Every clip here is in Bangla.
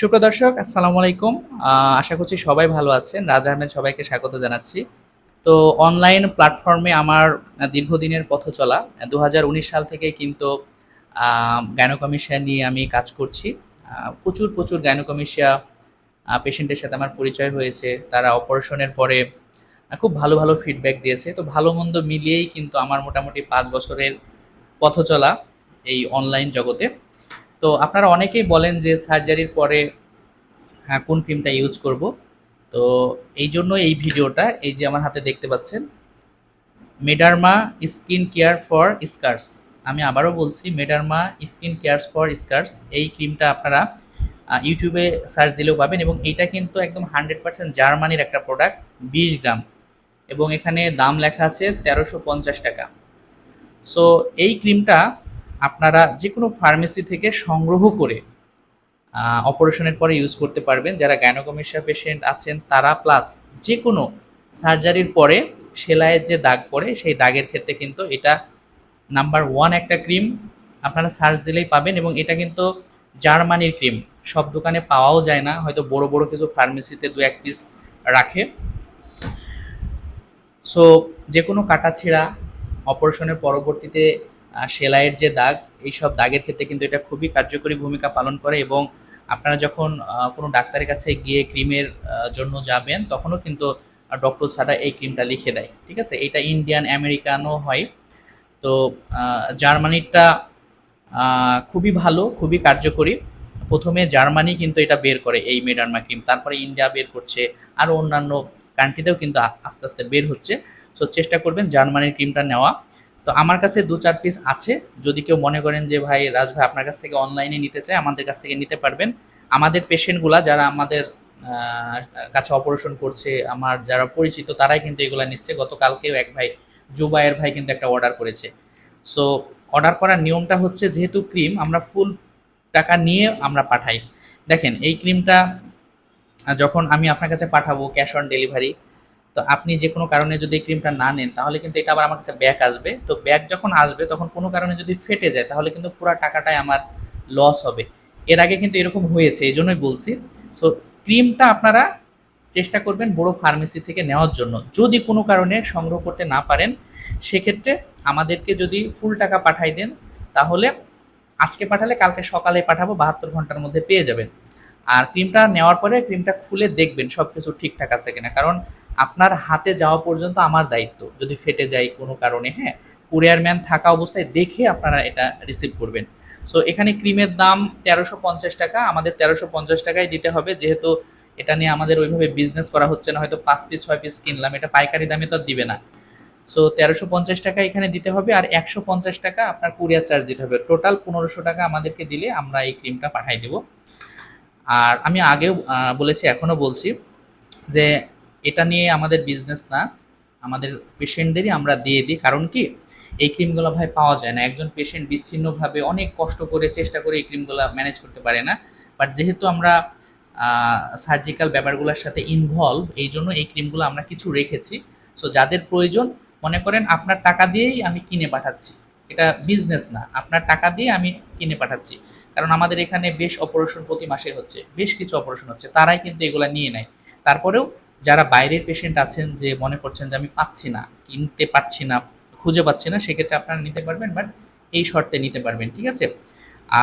সুপ্রদর্শক, আসসালামু আলাইকুম। আশা করছি সবাই ভালো আছেন। রাজা আহমেদ সবাইকে স্বাগত জানাচ্ছি। তো অনলাইন প্ল্যাটফর্মে আমার দীর্ঘদিনের পথ চলা দু হাজার উনিশ সাল থেকে কিন্তু গাইনোকমিশিয়া নিয়ে আমি কাজ করছি। প্রচুর প্রচুর গাইনোকমিশিয়া পেশেন্টের সাথে আমার পরিচয় হয়েছে। তারা অপারেশনের পরে খুব ভালো ভালো ফিডব্যাক দিয়েছে। তো ভালো মন্দ মিলিয়েই কিন্তু আমার মোটামুটি পাঁচ বছরের পথ চলা এই অনলাইন জগতে। তো আপনারা অনেকেই বলেন যে সার্জারির পরে কোন ক্রিমটা ইউজ করব। তো এই জন্য এই ভিডিওটা, এই যে আমার হাতে দেখতে পাচ্ছেন Mederma skin care for scars আমি আবারও বলছি Mederma skin care for scars এই ক্রিমটা আপনারা ইউটিউবে সার্চ দিলেও পাবেন এবং এটা কিন্তু একদম হান্ড্রেড পার্সেন্ট জার্মানির একটা প্রোডাক্ট বিশ গ্রাম। এবং এখানে দাম লেখা আছে তেরোশো পঞ্চাশ টাকা। সো এই ক্রিমটা আপনারা যে কোনো ফার্মেসি থেকে সংগ্রহ করে অপারেশনের পরে ইউজ করতে পারবেন। যারা গাইনোকমেশিয়া পেশেন্ট আছেন, তারা প্লাস যে কোনো সার্জারির পরে সেলাইয়ের যে দাগ পড়ে, সেই দাগের ক্ষেত্রে কিন্তু এটা নাম্বার ওয়ান একটা ক্রিম আপনারা সার্চ দিলেই পাবেন এবং এটা কিন্তু জার্মানির ক্রিম সব দোকানে পাওয়াও যায় না, হয়তো বড় বড় কিছু ফার্মেসিতে দু এক পিস রাখে। সো যে কোনো কাটা ছেঁড়া অপারেশনের পরবর্তীতে সেলাইয়ের যে দাগ এই সব দাগের ক্ষেত্রে কিন্তু এটা খুবই কার্যকরী ভূমিকা পালন করে এবং আপনারা যখন কোনো ডাক্তারের কাছে গিয়ে ক্রিমের জন্য যাবেন তখনও কিন্তু ডক্টর ছাড়া এই ক্রিমটা লিখে দেয় ঠিক আছে? এটা ইন্ডিয়ান আমেরিকানও হয়। তো আহ, জার্মানিরটা খুবই ভালো খুবই কার্যকরী। প্রথমে জার্মানি কিন্তু এটা বের করে এই মেডার্মা ক্রিম তারপরে ইন্ডিয়া বের করছে আরও অন্যান্য কান্ট্রিতেও কিন্তু আস্তে আস্তে বের হচ্ছে। সো চেষ্টা করবেন জার্মানির ক্রিমটা নেওয়া। তো আমার কাছে দু চার পিস আছে। যদি কেউ মনে করেন যে, ভাই, রাজ ভাই আপনার কাছ থেকে অনলাইনে নিতে চায়, আমাদের কাছ থেকে নিতে পারবেন। আমাদের পেশেন্টগুলা যারা আমাদের কাছে অপারেশন করছে, আমার যারা পরিচিত, তারাই কিন্তু এগুলা নিচ্ছে। গতকালকেও এক ভাই, জুবাইয়ের ভাই কিন্তু একটা অর্ডার করেছে। সো অর্ডার করার নিয়মটা হচ্ছে, যেহেতু ক্রিম আমরা ফুল টাকা নিয়ে আমরা পাঠাই। দেখেন, এই ক্রিমটা যখন আমি আপনার কাছে পাঠাবো ক্যাশ অন ডেলিভারি তো আপনি যে কোনো কারণে যদি ক্রিমটা না নেন, তাহলে কিন্তু এটা আবার আমার কাছে ব্যাক আসবে। তো ব্যাক যখন আসবে, তখন কোনো কারণে যদি ফেটে যায়, তাহলে কিন্তু পুরো টাকাটাই আমার লস হবে। এর আগে কিন্তু এরকম হয়েছে এই জন্যই বলছি সো ক্রিমটা আপনারা চেষ্টা করবেন বড় ফার্মেসি থেকে নেওয়ার জন্য। যদি কোনো কারণে সংগ্রহ করতে না পারেন, সেক্ষেত্রে আমাদেরকে যদি ফুল টাকা পাঠাই দেন, তাহলে আজকে পাঠালে কালকে সকালে পাঠাবো, বাহাত্তর ঘণ্টার মধ্যে পেয়ে যাবেন। আর ক্রিমটা নেওয়ার পরে ক্রিমটা খুলে দেখবেন সব কিছু ঠিকঠাক আছে কিনা। কারণ আপনার হাতে যাওয়া পর্যন্ত আমার দায়িত্ব। যদি ফেটে যায় কোনো কারণে হ্যাঁ কুরিয়ার ম্যান থাকা অবস্থায় দেখে আপনারা এটা রিসিভ করবেন। সো এখানে ক্রিমের দাম তেরোশো পঞ্চাশ টাকা, আমাদের তেরোশো পঞ্চাশ টাকায় দিতে হবে। যেহেতু এটা নিয়ে আমাদের ওইভাবে বিজনেস করা হচ্ছে না, হয়তো পাঁচ পিস ছয় পিস কিনলাম, এটা পাইকারি দামে তো দিবে না। সো তেরোশো পঞ্চাশ টাকা এখানে দিতে হবে আর একশো পঞ্চাশ টাকা আপনার কুরিয়ার চার্জ দিতে হবে। টোটাল পনেরোশো টাকা আমাদেরকে দিলে আমরা এই ক্রিমটা পাঠাই দেবো। আর আমি আগেও বলেছি, এখনও বলছি যে এটা নিয়ে আমাদের বিজনেস না, আমাদের পেশেন্টদেরই আমরা দিয়ে দিই। কারণ কি? এই ক্রিমগুলো ভাই পাওয়া যায় না। একজন পেশেন্ট বিচ্ছিন্নভাবে অনেক কষ্ট করে, চেষ্টা করে এই ক্রিমগুলো ম্যানেজ করতে পারে না। বাট যেহেতু আমরা সার্জিক্যাল ব্যাপারগুলোর সাথে ইনভলভ এই জন্য এই ক্রিমগুলো আমরা কিছু রেখেছি। সো যাদের প্রয়োজন, মনে করেন আপনার টাকা দিয়েই আমি কিনে পাঠাচ্ছি। এটা বিজনেস না। আপনার টাকা দিয়ে আমি কিনে পাঠাচ্ছি। কারণ আমাদের এখানে বেশ অপারেশন প্রতি মাসে হচ্ছে। বেশ কিছু অপারেশন হচ্ছে। তারাই কিন্তু এগুলো নিয়ে নেয়। তারপরেও যারা বাইরের পেশেন্ট আছেন যে মনে করছেন যে আমি পাচ্ছি না, কিনতে পারছি না, খুঁজে পাচ্ছি না, সেক্ষেত্রে আপনারা নিতে পারবেন বাট এই শর্তে নিতে পারবেন, ঠিক আছে?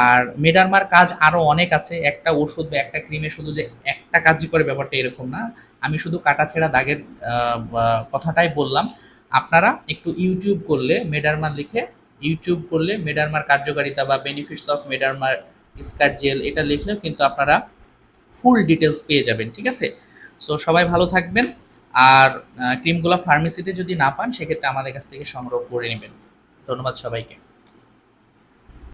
আর মেডারমার কাজ আরও অনেক আছে, একটা ওষুধ বা একটা ক্রিমে শুধু যে একটা কাজই করে ব্যাপারটা এরকম না। আমি শুধু কাটাছেঁড়া দাগের কথাটাই বললাম। আপনারা একটু ইউটিউব করলে মেডারমার লিখে ইউটিউব করলে মেডারমার কার্যকারিতা বা বেনিফিটস অফ মেডারমার স্কার জেল এটা লিখলেও কিন্তু আপনারা ফুল ডিটেলস পেয়ে যাবেন, ঠিক আছে? সো সবাই ভালো থাকবেন। আর ক্রিমগুলো ফার্মেসিতে যদি না পান, সেক্ষেত্রে আমাদের কাছ থেকে সংগ্রহ করে নেবেন। ধন্যবাদ সবাইকে।